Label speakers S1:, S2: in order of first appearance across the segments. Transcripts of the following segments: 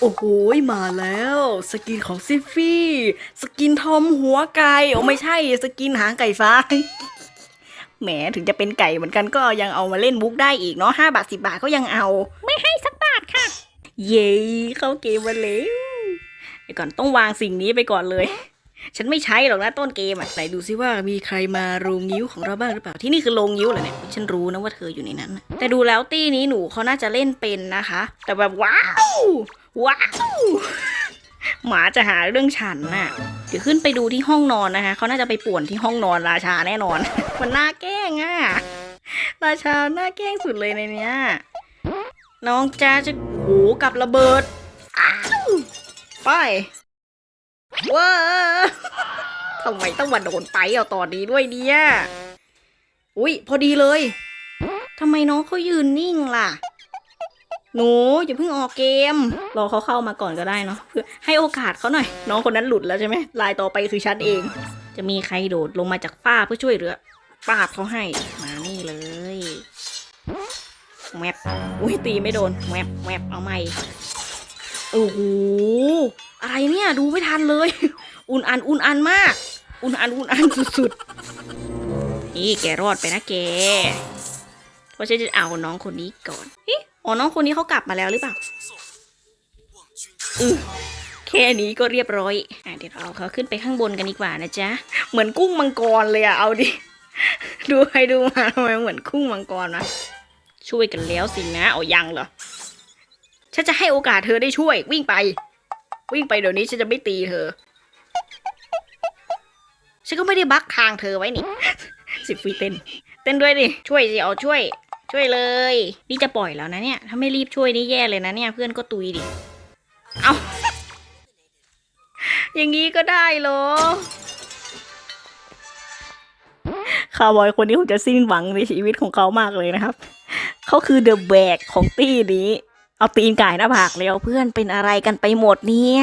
S1: โอ้โห มาแล้ว สกินของซิฟฟี่ สกินทอมหัวไก่โอ้ไม่ใช่ สกินหางไก่ฟ้า แหมถึงจะเป็นไก่เหมือนกันก็ยังเอามาเล่นมุกได้อีกเนาะห้าบาทสิบาทก็ยังเอา ไม่ให้สักบาทค่ะ เย้เข้าเกมมาแล้วเดี๋ยวก่อนต้องวางสิ่งนี้ไปก่อนเลย ฉันไม่ใช้หรอกนะต้นเกมอะไหนดูซิว่ามีใครมาโรงนิ้วของเราบ้างหรือเปล่า ที่นี่คือโรงนิ้วเหรอเนี่ย ฉันรู้นะว่าเธออยู่ในนั้น แต่ดูแล้วตี้นี้หนูเขาน่าจะเล่นเป็นนะคะ แต่แบบว้าว ว้าว หมาจะหาเรื่องฉันน่ะ เดี๋ยวขึ้นไปดูที่ห้องนอนนะคะ เขาน่าจะไปป่วนที่ห้องนอนราชาแน่นอน มันน่าแกล้งอะ ราชาน่าแกล้งสุดเลยในเนี้ย น้องจ้าจะโหกับระเบิด ไป ว้าทำไมต้องมาโดนไปเอาตอนนี้ด้วยเนี่ย อุ้ยพอดีเลยทำไมน้องเขายืนนิ่งล่ะ หนูอย่าเพิ่งออกเกม รอเขาเข้ามาก่อนก็ได้เนาะเพื่อให้โอกาสเขาหน่อย น้องคนนั้นหลุดแล้วใช่ไหมลายต่อไปคือฉันเอง จะมีใครโดดลงมาจากฝ้าเพื่อช่วยเหลือป้าบเขาให้มานี่เลยแมปอุ้ยตีไม่โดนแมปแมปเอาใหม่ โอ้โหอะไรเนี่ยดูไม่ทันเลย อุ่นอันอุ่นอันมาก อุ่นอันอุ่นอันสุดๆนี่แกรอดไปนะแกเพราะฉันจะเอาน้องคนนี้ก่อนเอ๊ะอ๋อน้องคนนี้เขากลับมาแล้วหรือเปล่าอือแค่นี้ก็เรียบร้อยอะเดี๋ยวเราเอาเขาขึ้นไปข้างบนกันดีกว่านะจ๊ะ เหมือนกุ้งมังกรเลยอะเอาดิ ดูไปดูมาทำไมเหมือนกุ้งมังกรนะช่วยกันแล้วสินะเอายังเหรอ ฉันจะให้โอกาสเธอได้ช่วย วิ่งไป วิ่งไปเดี๋ยวนี้ฉันจะไม่ตีเธอ ฉันก็ไม่ได้บักทางเธอไว้นี่ สิบฟีเต้น เต้นด้วยดิ ช่วยสิเอาช่วย ช่วยเลย นี่จะปล่อยแล้วนะเนี่ย ถ้าไม่รีบช่วยนี่แย่เลยนะเนี่ย เพื่อนก็ตุยดิ เอาอย่างนี้ก็ได้เหรอคาวบอยคนนี้คงจะสิ้นหวังในชีวิตของเขามากเลยนะครับ เขาคือเดอะแบกของตี้นี้ เอาตีนก่ายหน้าผากแล้วเพื่อนเป็นอะไรกันไปหมดเนี่ย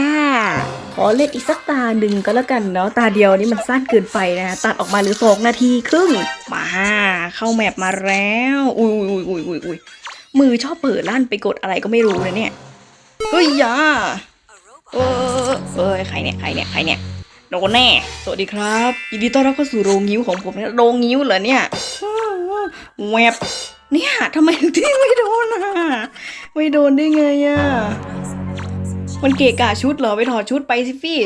S1: ขอเล่นอีกสักตาหนึ่งก็แล้วกันเนาะตาเดียวนี่มันสั้นเกินไปนะตัดออกมาหรือสองนาทีครึ่งมา เข้าแมปมาแล้วอุ้ยอุ้ยอุ้ยอุ้ยอุ้ยมือชอบเปิดลั่นไปกดอะไรก็ไม่รู้นะเนี่ยเฮ้ยยาเออเอ้ยใครเนี่ยใครเนี่ยใครเนี่ยโดนแน่ สวัสดีครับยินดีต้อนรับเข้าสู่โรงงิ้วของผมนะโรงงิ้วเหรอเนี่ยแวบเนี่ยทำไมถึงที่ไม่โดนอะ ไม่โดนได้ไงอะ มันเกะกะชุดเหรอ ไปถอดชุดไปสิฟี่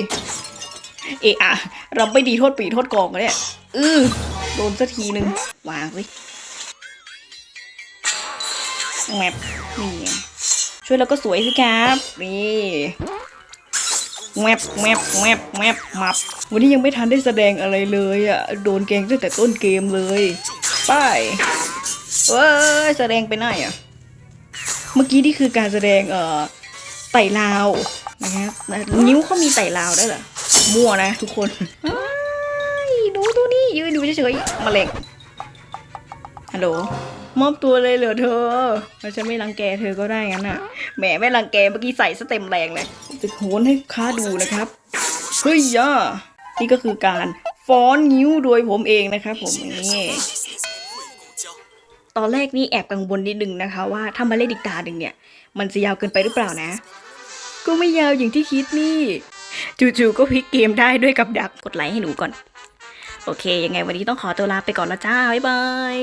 S1: เอะอะเราไม่ดีโทษปีโทษกองกันเนี่ยอือโดนสักทีหนึ่งวางสิแมปนี่ไงช่วยเราก็สวยสิครับ นี่แมปแมปแมปแมปมับวันนี้ยังไม่ทันได้แสดงอะไรเลยอะ โดนแกงตั้งแต่ต้นเกมเลย ไป้ายเอ้ยแสดงไปไหนอะ เมื่อกี้นี่คือการแสดงเอ่อไต่ลาวนะครับนิ้วเขามีไต่ลาวได้วยเหรอมั่วนะทุกคนอ้ายดูตัวนี้ยืนดูเฉยๆมาเล็งฮัลโหลมอบตัวเลยเหรอเธอเราจะไม่รังแกเธอก็ได้งั้นน่ะแหมไม่รังแกเมื่อกี้ใส่สเต็มแรงเลยจะโหนให้ลูกค้าดูนะครับเฮ้ยย่านี่ก็คือการฟ้อนนิ้วโดยผมเองนะครับผมนี่ ตอนแรกนี่แอบกังวลนิดนึงนะคะ ว่าถ้ามาเล่นอีกตาหนึ่งเนี่ย มันจะยาวเกินไปหรือเปล่านะ ก็ไม่ยาวอย่างที่คิดนี่จู่ๆก็พลิกเกมได้ด้วยกับดักกดไลค์ให้หนูก่อน โอเค ยังไงวันนี้ต้องขอตัวลาไปก่อนละจ้า บ๊ายบาย